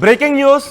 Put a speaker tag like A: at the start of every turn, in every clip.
A: Breaking news.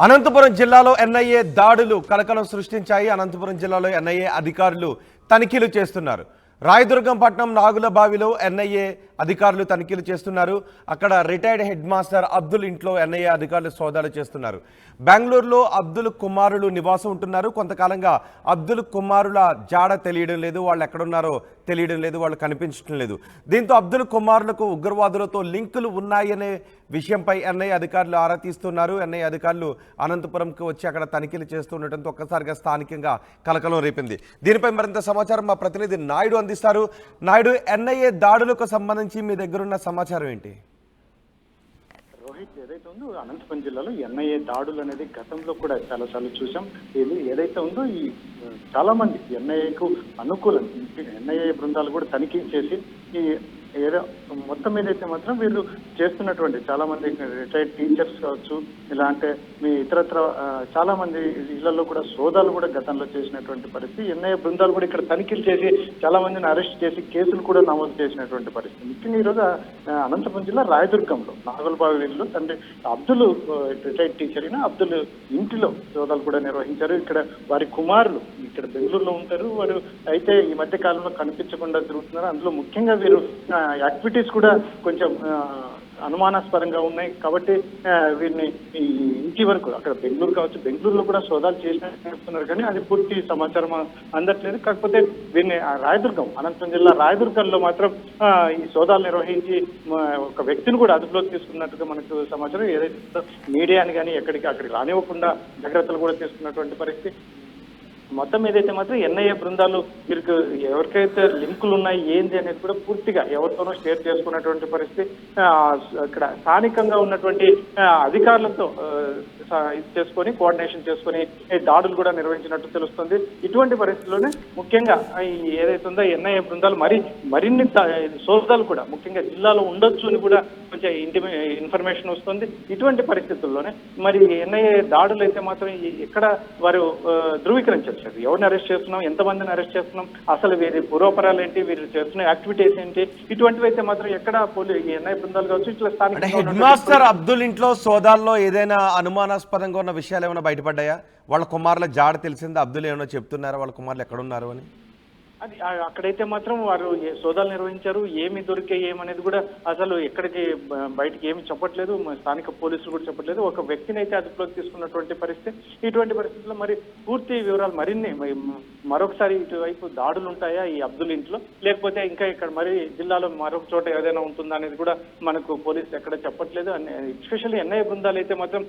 A: Anantapuram జిల్లాలో NIA దాడులు కలకలం సృష్టించాయి. అనంతపురం జిల్లాలో ఎన్ఐఏ అధికారులు తనిఖీలు చేస్తున్నారు. రాయదుర్గం పట్నం నాగుల బావిలో ఎన్ఐఏ అధికారులు తనిఖీలు చేస్తున్నారు. అక్కడ రిటైర్డ్ హెడ్ మాస్టర్ అబ్దుల్ ఇంట్లో ఎన్ఐఏ అధికారులు సోదాలు చేస్తున్నారు. బెంగళూరులో అబ్దుల్ కుమారులు నివాసం ఉంటున్నారు. కొంతకాలంగా అబ్దుల్ కుమారుల జాడ తెలియడం లేదు. వాళ్ళు ఎక్కడున్నారో తెలియడం లేదు. వాళ్ళు కనిపించడం లేదు. దీంతో అబ్దుల్ కుమారులకు ఉగ్రవాదులతో లింకులు ఉన్నాయనే విషయంపై ఎన్ఐ అధికారులు ఆరా తీస్తున్నారు. ఎన్ఐ అధికారులు అనంతపురంకి వచ్చి అక్కడ తనిఖీలు చేస్తుండటంతో ఒక్కసారిగా స్థానికంగా కలకలం రేపింది. దీనిపై మరింత సమాచారం మా ప్రతినిధి నాయుడు అందిస్తారు నాయుడు ఎన్ఐఏ దాడులకు సంబంధించి మీ దగ్గరున్న సమాచారం ఏంటి?
B: రోహిత్ ఏదైతే ఉందో అనంతపురం జిల్లాలో ఎన్ఐఏ దాడులు అనేది గతంలో కూడా చాలా సార్లు చూసాం ఇది ఏదైతే ఉందో ఈ చాలా మంది ఎన్ఐఏకు అనుకూలం ఎన్ఐఏ బృందాలు కూడా తనిఖీ చేసి ఈ ఏదో మొత్తం మీద అయితే మాత్రం వీళ్ళు చేస్తున్నటువంటి చాలా మంది రిటైర్డ్ టీచర్స్ కావచ్చు ఇలా అంటే మీ ఇతరత్ర చాలా మంది ఇళ్ళలో కూడా సోదాలు కూడా గతంలో చేసినటువంటి పరిస్థితి. ఎన్ఐఏ బృందాలు కూడా ఇక్కడ తనిఖీలు చేసి చాలా మందిని అరెస్ట్ చేసి కేసులు కూడా నమోదు చేసినటువంటి పరిస్థితి. ముఖ్యంగా ఈరోజు అనంతపురం జిల్లా రాయదుర్గంలో నాగలబావి వీధిలో తండ్రి అబ్దుల్ రిటైర్డ్ టీచర్ అయిన అబ్దుల్ ఇంటిలో సోదాలు కూడా నిర్వహించారు. ఇక్కడ వారి కుమారులు ఇక్కడ బెంగళూరులో ఉంటారు. వారు అయితే ఈ మధ్య కాలంలో కనిపించకుండా తిరుగుతున్నారు. అందులో ముఖ్యంగా వీరు యాక్టివిటీస్ కూడా కొంచెం అనుమానాస్పదంగా ఉన్నాయి. కాబట్టి వీరిని ఈ ఇంటి వరకు అక్కడ బెంగళూరు కావచ్చు బెంగళూరులో కూడా సోదాలు చేసినట్టు కానీ అది పూర్తి సమాచారం అందట్లేదు. కాకపోతే వీరిని రాయదుర్గం అనంతపురం జిల్లా రాయదుర్గంలో మాత్రం ఈ సోదాలు నిర్వహించి ఒక వ్యక్తిని కూడా అదుపులోకి తీసుకున్నట్టుగా మనకు సమాచారం ఏదైతే మీడియాని కానీ ఎక్కడికి అక్కడికి రానివ్వకుండా జాగ్రత్తలు కూడా తీసుకున్నటువంటి పరిస్థితి. మొత్తం ఏదైతే మాత్రం ఎన్ఐఏ బృందాలు వీరికి ఎవరికైతే లింకులు ఉన్నాయి ఏంది అనేది కూడా పూర్తిగా ఎవరితోనో షేర్ చేసుకున్నటువంటి పరిస్థితి ఆ, ఇక్కడ స్థానికంగా ఉన్నటువంటి అధికారులతో ఇది చేసుకొని కోఆర్డినేషన్ చేసుకొని దాడులు కూడా నిర్వహించినట్టు తెలుస్తుంది. ఇటువంటి పరిస్థితుల్లోనే ముఖ్యంగా ఏదైతే ఉందో ఎన్ఐఏ బృందాలు మరి మరిన్ని సోదాలు కూడా ముఖ్యంగా జిల్లాలో ఉండొచ్చు అని కూడా కొంచెం ఇంటిమే ఇన్ఫర్మేషన్ వస్తుంది. ఇటువంటి పరిస్థితుల్లోనే మరి ఎన్ఐఏ దాడులు అయితే మాత్రం ఎక్కడ వారు ధృవీకరించారు. ధృవీకరించారు ఎవరిని అరెస్ట్ చేస్తున్నాం? ఎంతమందిని అరెస్ట్ చేస్తున్నాం? అసలు వీరి పూర్వపరాలు ఏంటి? వీరు చేస్తున్న యాక్టివిటీస్ ఏంటి? ఇటువంటివి అయితే మాత్రం ఎక్కడ పోలీ. ఎన్ఐ బృందాలు కావచ్చు ఇట్లా
A: అంటే
B: స్థానికంగా
A: హెడ్ మాస్టర్ అబ్దుల్ ఇంట్లో సోదాల్లో ఏదైనా అనుమానాస్పదంగా ఉన్న విషయాలు ఏమైనా బయటపడ్డాయా? వాళ్ళ కుమారుల జాడ తెలిసిందా? అబ్దుల్ ఏమైనా చెప్తున్నారా? వాళ్ళ కుమారులు ఎక్కడున్నారు అని?
B: అది అక్కడైతే మాత్రం వారు సోదాలు నిర్వహించారు ఏమి దొరికే ఏమనేది కూడా అసలు ఎక్కడికి బయటికి ఏమి చెప్పట్లేదు. స్థానిక పోలీసులు కూడా చెప్పట్లేదు. ఒక వ్యక్తిని అయితే అదుపులోకి తీసుకున్నటువంటి పరిస్థితి. ఇటువంటి పరిస్థితుల్లో మరి పూర్తి వివరాలు మరిన్ని మరొకసారి ఇటువైపు దాడులు ఉంటాయా ఈ అబ్దుల్ ఇంట్లో? లేకపోతే ఇంకా ఇక్కడ మరి జిల్లాలో మరొక చోట ఏదైనా ఉంటుందా అనేది కూడా మనకు పోలీసులు ఎక్కడ చెప్పట్లేదు. ఎస్పెషల్లీ ఎన్ఐఏ బృందాలు అయితే మాత్రం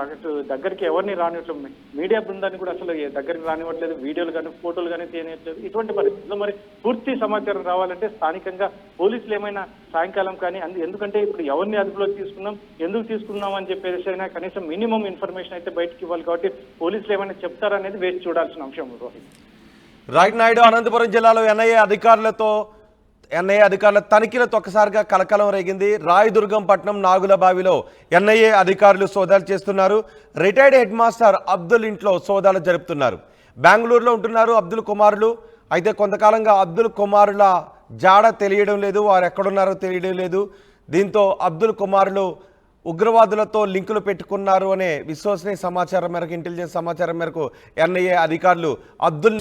B: అటు దగ్గరికి ఎవరిని రానివ్వట్లేదు. మీడియా బృందాన్ని కూడా అసలు దగ్గరికి రానివ్వట్లేదు. వీడియోలు కానీ ఫోటోలు కానీ తీయనివ్వట్లేదు. ఇటువంటి పరిస్థితుల్లో మరి పూర్తి సమాచారం రావాలంటే స్థానికంగా పోలీసులు ఏమైనా సాయంకాలం కానీ అందు ఎందుకంటే ఇప్పుడు ఎవరిని అదుపులోకి తీసుకున్నాం ఎందుకు తీసుకున్నాం అని చెప్పేసి అయినా కనీసం మినిమం ఇన్ఫర్మేషన్ అయితే బయటకి ఇవ్వాలి కాబట్టి పోలీసులు ఏమైనా చెప్తారనేది వేచి చూడాల్సిన అంశం రోహిత్
A: రాయట్ నాయుడు అనంతపురం జిల్లాలో ఎన్ఐఏ అధికారులతో ఎన్ఐఏ అధికారుల తనిఖీలతో ఒక్కసారిగా కలకలం రేగింది. రాయదుర్గం పట్నం నాగుల బావిలో ఎన్ఐఏ అధికారులు సోదాలు చేస్తున్నారు. రిటైర్డ్ హెడ్ మాస్టర్ అబ్దుల్ ఇంట్లో సోదాలు జరుపుతున్నారు. బెంగళూరులో ఉంటున్నారు అబ్దుల్ కుమారులు. అయితే కొంతకాలంగా అబ్దుల్ కుమారుల జాడ తెలియడం లేదు వారు ఎక్కడున్నారో తెలియడం లేదు. దీంతో అబ్దుల్ కుమారులు ఉగ్రవాదులతో లింకులు పెట్టుకున్నారు అనే విశ్వసనీయ సమాచారం మేరకు ఇంటెలిజెన్స్ సమాచారం మేరకు ఎన్ఐఏ అధికారులు అబ్దుల్